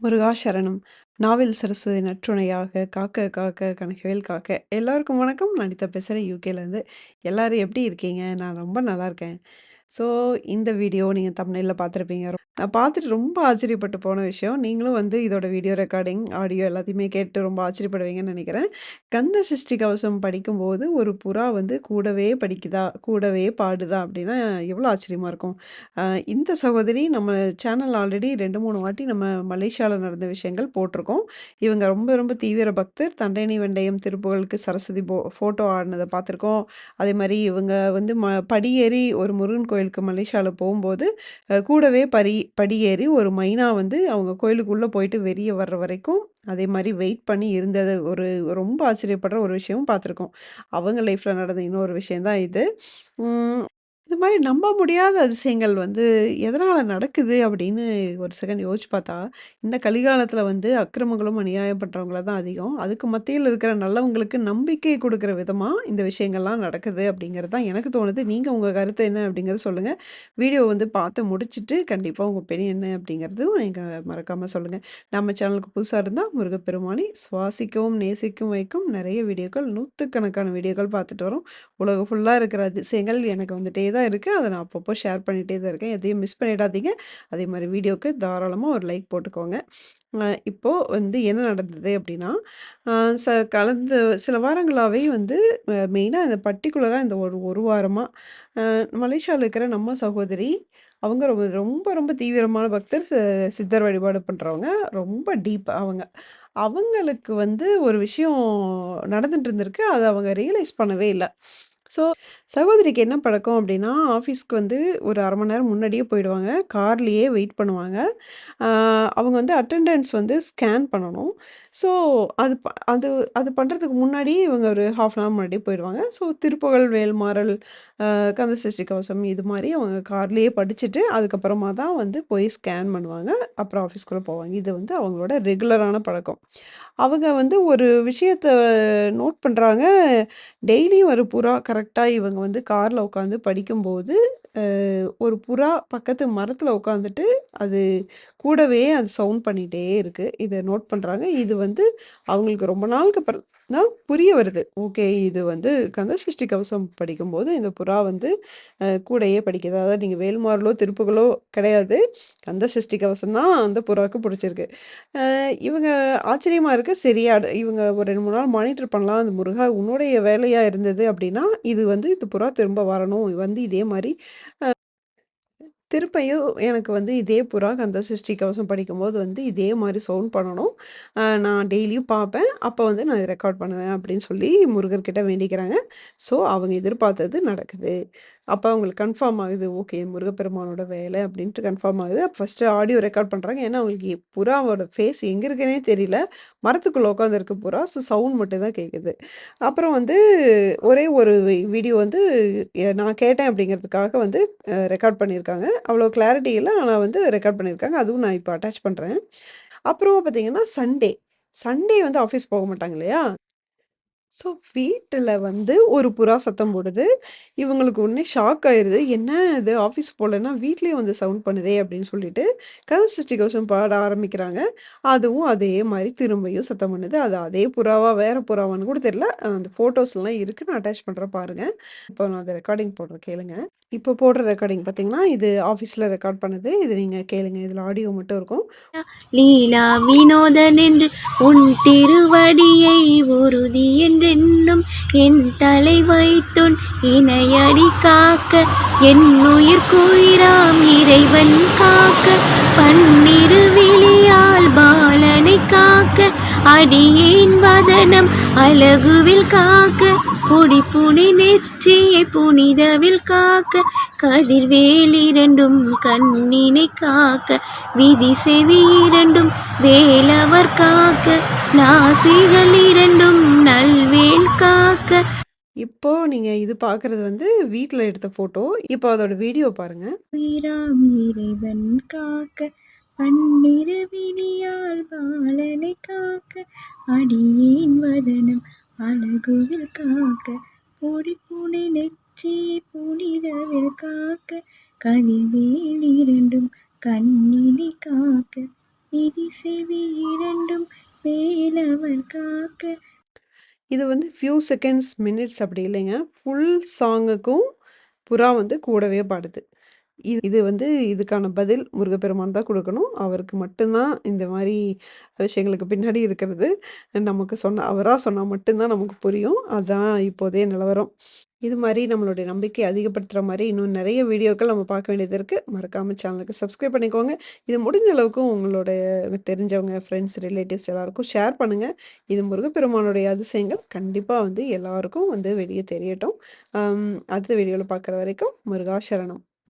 முருகா சரணம். நாவில் சரஸ்வதி நற்றுணையாக, காக்க காக்க கனகவேல் காக்க. எல்லாருக்கும் வணக்கம். நான் அனிதா பேசுறேன் யூகேலேருந்து. எல்லாரும் எப்படி இருக்கீங்க? நான் ரொம்ப நல்லா இருக்கேன். ஸோ இந்த வீடியோ நீங்கள் தமிழில் பார்த்துருப்பீங்க. நான் பார்த்துட்டு ரொம்ப ஆச்சரியப்பட்டு போன விஷயம். நீங்களும் வந்து இதோட வீடியோ ரெக்கார்டிங், ஆடியோ எல்லாத்தையுமே கேட்டு ரொம்ப ஆச்சரியப்படுவீங்கன்னு நினைக்கிறேன் கந்த சஷ்டி கவசம் படிக்கும்போது ஒரு புறா வந்து கூடவே படிக்குதா, கூடவே பாடுதா அப்படின்னா எவ்வளோ ஆச்சரியமாக இருக்கும். இந்த சகோதரி நம்ம சேனல் ஆல்ரெடி 2, 3 வாட்டி நம்ம மலேசியாவில் நடந்த விஷயங்கள் போட்டிருக்கோம். இவங்க ரொம்ப ரொம்ப தீவிர பக்தர். தண்டேனி வெண்டயம் திருப்புகழுக்கு சரஸ்வதி போ ஃபோட்டோ ஆடினதை பார்த்துருக்கோம். அதே மாதிரி இவங்க வந்து ம படியேறி ஒரு முருகன் கோயிலுக்கு மலேசியாவில் போகும்போது கூடவே பரி படியேறி ஒரு மைனா வந்து அவங்க கோயிலுக்குள்ளே போயிட்டு வெளியே வர்ற வரைக்கும், அதே மாதிரி வெயிட் பண்ணி இருந்தது. ஒரு ரொம்ப ஆச்சரியப்படுற ஒரு விஷயமும் பார்த்துருக்கோம். அவங்க லைஃப்பில் நடந்த இன்னொரு விஷயந்தான் இது. இது. மாதிரி இந்த நம்ப முடியாத அதிசயங்கள் வந்து எதனால நடக்குது அப்படின்னு ஒரு செகண்ட் யோசிச்சு பார்த்தா, இந்த கலிகாலத்தில வந்து அக்கிரமங்களும், அநியாயம் பண்றவங்கள தான் அதிகம். அதுக்கு மத்தியில இருக்கிற நல்லவங்களுக்கு நம்பிக்கை குடுக்குற விதமா இந்த விஷயங்கள்லாம் நடக்குது அப்படிங்கிறது தான் எனக்கு தோணுது. நீங்க உங்க கருத்து என்ன அப்படிங்கிறத சொல்லுங்க. வீடியோ வந்து பார்த்து முடிச்சுட்டு கண்டிப்பா உங்க ஒப்பீனியன் என்ன அப்படிங்கிறதும் நீங்க மறக்காம சொல்லுங்க. நம்ம சேனலுக்கு புதுசா இருந்தா முருகப்பெருமானை சுவாசிக்கவும், நேசிக்கவும் வைக்கும் நிறைய வீடியோக்கள், நூத்துக்கணக்கான வீடியோக்கள் பார்த்துட்டு வரோம். உலகம் ஃபுல்லா இருக்கிற அதிசயங்கள் எனக்கு வந்துட்டே தான் இருக்குது அதை நான் அப்பப்போ ஷேர் பண்ணிகிட்டே தான் இருக்கேன். எதையும் மிஸ் பண்ணிடாதீங்க. அதே மாதிரி வீடியோக்கு தாராளமாக ஒரு லைக் போட்டுக்கோங்க. இப்போது வந்து என்ன நடந்தது அப்படின்னா, ச கலந்து சில வாரங்களாகவே வந்து மெயினாக இந்த பர்டிகுலராக இந்த ஒரு ஒரு வாரமாக மலேசியாவில் இருக்கிற நம்ம சகோதரி, அவங்க ரொம்ப ரொம்ப ரொம்ப தீவிரமான பக்தர். சித்தர் வழிபாடு பண்ணுறவங்க ரொம்ப டீப் அவங்க. அவங்களுக்கு வந்து ஒரு விஷயம் நடந்துட்டு இருந்திருக்கு. அதை அவங்க ரியலைஸ் பண்ணவே இல்லை ஸோ சகோதரிக்கு என்ன பழக்கம் அப்படின்னா, ஆஃபீஸ்க்கு வந்து ஒரு அரை மணி நேரம் முன்னாடியே போயிடுவாங்க. கார்லேயே வெயிட் பண்ணுவாங்க. அவங்க வந்து அட்டெண்டன்ஸ் வந்து ஸ்கேன் பண்ணணும். ஸோ அது ப அது அது பண்ணுறதுக்கு முன்னாடி இவங்க ஒரு 1/2 அன் ஹவர் முன்னாடியே போயிடுவாங்க. ஸோ திருப்புகழ், வேல்மாறல், கந்த சஷ்டி கவசம் இது மாதிரி அவங்க கார்லேயே படிச்சுட்டு, அதுக்கப்புறமா தான் வந்து போய் ஸ்கேன் பண்ணுவாங்க. அப்புறம் ஆஃபீஸ்க்குள்ளே போவாங்க. இது வந்து அவங்களோட ரெகுலரான பழக்கம். அவங்க வந்து ஒரு விஷயத்த நோட் பண்ணுறாங்க டெய்லியும் ஒரு புறா கரெக்டாக இவங்க வந்து காரில் உட்காந்து படிக்கும்போது, ஒரு புறா பக்கத்து மரத்தில் உட்காந்துட்டு, அது கூடவே அது சவுண்ட் பண்ணிகிட்டே இருக்குது இதை நோட் பண்ணுறாங்க இது வந்து அவங்களுக்கு ரொம்ப நாளுக்கு அப்புறம் தான் புரிய வருது. ஓகே இது வந்து கந்த சஷ்டி கவசம் படிக்கும்போது, இந்த புறா வந்து கூடையே கூடயே அதாவது நீங்கள் வேல்மாறலோ, திருப்புகளோ கிடையாது. கந்த கந்தசஷ்டி கவசம் தான் அந்த புறாவுக்கு பிடிச்சிருக்கு இவங்க ஆச்சரியமாக இருக்க சரியாடு இவங்க ஒரு 2, 3 நாள் மானிட்டர் பண்ணலாம். அந்த முருகா உன்னுடைய வேலையாக இருந்தது அப்படின்னா, இது வந்து இந்த புறா திரும்ப வரணும். வந்து இதே மாதிரி திருப்பையும் எனக்கு வந்து இதே புறா கந்த சிருஷ்டி கவசம் படிக்கும்போது வந்து இதே மாதிரி சவுண்ட் பண்ணணும். நான் டெய்லியும் பார்ப்பேன். அப்போ வந்து நான் ரெக்கார்ட் பண்ணுவேன் அப்படின்னு சொல்லி முருகர்கிட்ட வேண்டிக்கிறாங்க. ஸோ அவங்க எதிர்பார்த்தது நடக்குது. அப்போ அவங்களுக்கு கன்ஃபார்ம் ஆகுது. ஓகே முருகப்பெருமானோட வேலை அப்படின்ட்டு கன்ஃபார்ம் ஆகுது. ஃபர்ஸ்ட்டு ஆடியோ ரெக்கார்ட் பண்ணுறாங்க ஏன்னா அவங்களுக்கு புறாவோட ஃபேஸ் எங்கே இருக்குன்னே தெரியல. மரத்துக்குள்ளே உட்காந்துருக்கு புறா. ஸோ சவுண்ட் மட்டும் தான் கேட்குது. அப்புறம் வந்து ஒரே ஒரு வீடியோ வந்து நான் கேட்டேன் அப்படிங்கிறதுக்காக வந்து ரெக்கார்ட் பண்ணியிருக்காங்க. அவ்வளோ கிளாரிட்டி இல்லை ஆனால் வந்து ரெக்கார்ட் பண்ணியிருக்காங்க. அதுவும் நான் இப்போ அட்டாச் பண்ணுறேன் அப்புறமா பார்த்தீங்கன்னா, சண்டே. சண்டே வந்து ஆஃபீஸ் போக மாட்டாங்க இல்லையா? ஸோ வீட்டில் வந்து ஒரு புறா சத்தம் போடுது. இவங்களுக்கு உடனே ஷாக் ஆயிடுது என்ன இது ஆஃபீஸ் போகலன்னா வீட்லேயே வந்து சவுண்ட் பண்ணுதே அப்படின்னு சொல்லிட்டு, கதை சஷ்டி கோஷம் பாட ஆரம்பிக்கிறாங்க. அதுவும் அதே மாதிரி திரும்பியும் சத்தம் பண்ணுது. அது அதே புறாவா, வேறு புறாவான்னு கூட தெரியல. அந்த ஃபோட்டோஸ்லாம் இருக்குது நான் அட்டாச் பண்ணுறேன் பாருங்கள் இப்போ நான் அதை ரெக்கார்டிங் போடுறேன் கேளுங்க. இப்போ போடுற ரெக்கார்டிங் பார்த்தீங்கன்னா, இது ஆஃபீஸில் ரெக்கார்ட் பண்ணுது இது நீங்கள் கேளுங்க. இதில் ஆடியோ மட்டும் இருக்கும். லீலா வினோதன் என்று உன் திருவடியை உறுதி என்றென்னும் என் தலை வைத்துன் இணையடி காக்க என் உயிர் குயிராம் இறைவன் காக்க பன்னிரு விழியால் பாலனை காக்க அடியேன் வதனம் அழகுவில் காக்க பொடி புனி நெற்றியை புனிதவில் காக்க கதிர்வேல் இரண்டும் கண்ணினை காக்க விதி செவி இரண்டும் வேலவர் காக்க நாசிகள் இரண்டும் நல்வேல் காக்க இப்போ நீங்க இது பார்க்குறது வந்து வீட்ல எடுத்த ஃபோட்டோ. இப்போ அதோட வீடியோ பாருங்க. உயிராம் இறைவன் காக்க பன்னிரு விழியால் பாலனை காக்க அடியேன் வதனம் அழகுவில் காக்க பொடி புனை நெற்றி புனிதவில் காக்க கதிர்வேல் இரண்டும் கண்ணினை காக்க விதி செவி இரண்டும் வேலவர் காக்க இது வந்து ஃபியூ செகண்ட்ஸ், மினிட்ஸ் அப்படி இல்லைங்க. ஃபுல் சாங்குக்கும் புறா வந்து கூடவே பாடுது. இது இது வந்து இதுக்கான பதில் முருகப்பெருமான் தான் கொடுக்கணும் அவருக்கு மட்டும்தான் இந்த மாதிரி விஷயங்களுக்கு பின்னாடி இருக்கிறது. நமக்கு சொன்ன அவராக சொன்னால் மட்டும்தான் நமக்கு புரியும். அதுதான் இப்போதைய நிலவரம். இது மாதிரி நம்மளுடைய நம்பிக்கை அதிகப்படுத்துகிற மாதிரி இன்னும் நிறைய வீடியோக்கள் நம்ம பார்க்க வேண்டியது இருக்குது மறக்காம சேனலுக்கு சப்ஸ்கிரைப் பண்ணிக்கோங்க. இது முடிஞ்ச அளவுக்கு உங்களுடைய தெரிஞ்சவங்க, ஃப்ரெண்ட்ஸ், ரிலேட்டிவ்ஸ் எல்லாருக்கும் ஷேர் பண்ணுங்கள் இது முருகப்பெருமானுடைய அதிசயங்கள் கண்டிப்பாக வந்து எல்லாருக்கும் வந்து வெளியே தெரியட்டும். அடுத்த வீடியோவில் பார்க்குற வரைக்கும் முருகா சரணம்.